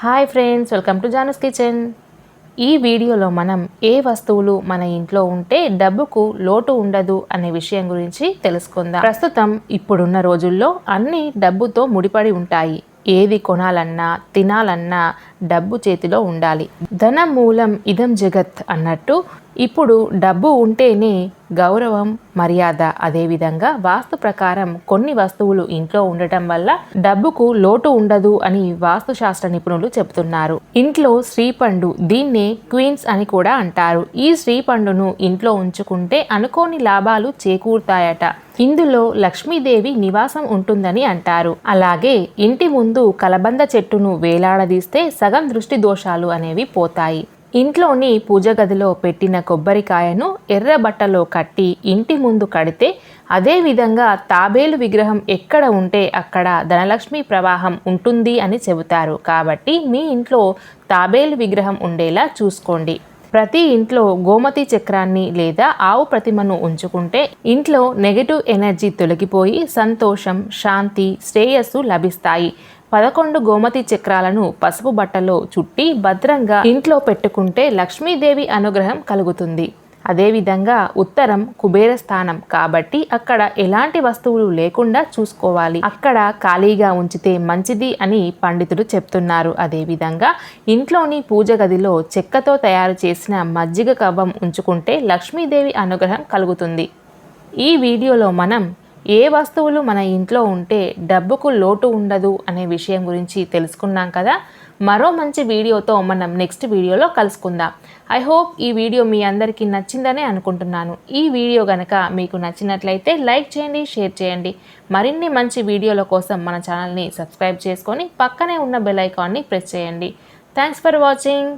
Hi friends welcome to జానస్ kitchen. ఈ వీడియోలో మనం ఏ వస్తువులు మన ఇంట్లో ఉంటే డబ్బుకు లోటు ఉండదు అనే విషయం గురించి తెలుసుకుందాం. ప్రస్తుతం ఇప్పుడున్న రోజుల్లో అన్ని డబ్బుతో ముడిపడి ఉంటాయి. ఏది కొనాలన్నా తినాలన్నా డబ్బు చేతిలో ఉండాలి. ధన మూలం ఇదం జగత్ అన్నట్టు ఇప్పుడు డబ్బు ఉంటేనే గౌరవం మర్యాద అదేవిధంగా వాస్తు ప్రకారం కొన్ని వస్తువులు ఇంట్లో ఉండటం వల్ల డబ్బుకు లోటు ఉండదు అని వాస్తు శాస్త్ర నిపుణులు చెబుతున్నారు. ఇంట్లో శ్రీపండు దీన్నే క్వీన్స్ అని కూడా అంటారు. ఈ శ్రీపండును ఇంట్లో ఉంచుకుంటే అనుకోని లాభాలు చేకూరుతాయట. ఇందులో లక్ష్మీదేవి నివాసం ఉంటుందని అంటారు. అలాగే ఇంటి ముందు కలబంద చెట్టును వేలాడదీస్తే సగం దృష్టి దోషాలు అనేవి పోతాయి. ఇంట్లోని పూజ గదిలో పెట్టిన కొబ్బరికాయను ఎర్ర బట్టలో కట్టి ఇంటి ముందు కడితే అదేవిధంగా తాబేలు విగ్రహం ఎక్కడ ఉంటే అక్కడ ధనలక్ష్మి ప్రవాహం ఉంటుంది అని చెబుతారు. కాబట్టి మీ ఇంట్లో తాబేలు విగ్రహం ఉండేలా చూసుకోండి. ప్రతి ఇంట్లో గోమతి చక్రాన్ని లేదా ఆవు ప్రతిమను ఉంచుకుంటే ఇంట్లో నెగటివ్ ఎనర్జీ తొలగిపోయి సంతోషం శాంతి శ్రేయస్సు లభిస్తాయి. పదకొండు గోమతి చక్రాలను పసుపు బట్టలో చుట్టి భద్రంగా ఇంట్లో పెట్టుకుంటే లక్ష్మీదేవి అనుగ్రహం కలుగుతుంది. అదేవిధంగా ఉత్తరం కుబేర స్థానం కాబట్టి అక్కడ ఎలాంటి వస్తువులు లేకుండా చూసుకోవాలి. అక్కడ ఖాళీగా ఉంచితే మంచిది అని పండితులు చెప్తున్నారు. అదేవిధంగా ఇంట్లోని పూజ గదిలో చెక్కతో తయారు చేసిన మజ్జిగ కవ్వం ఉంచుకుంటే లక్ష్మీదేవి అనుగ్రహం కలుగుతుంది. ఈ వీడియోలో మనం ఏ వస్తువులు మన ఇంట్లో ఉంటే డబ్బుకు లోటు ఉండదు అనే విషయం గురించి తెలుసుకున్నాం కదా? మరో మంచి వీడియోతో మనం నెక్స్ట్ వీడియోలో కలుసుకుందాం. ఐ హోప్ ఈ వీడియో మీ అందరికీ నచ్చిందనే అనుకుంటున్నాను. ఈ వీడియో కనుక మీకు నచ్చినట్లయితే లైక్ చేయండి షేర్ చేయండి. మరిన్ని మంచి వీడియోల కోసం మన ఛానల్ని సబ్స్క్రైబ్ చేసుకొని పక్కనే ఉన్న బెల్ ఐకాన్ని ప్రెస్ చేయండి. Thanks for watching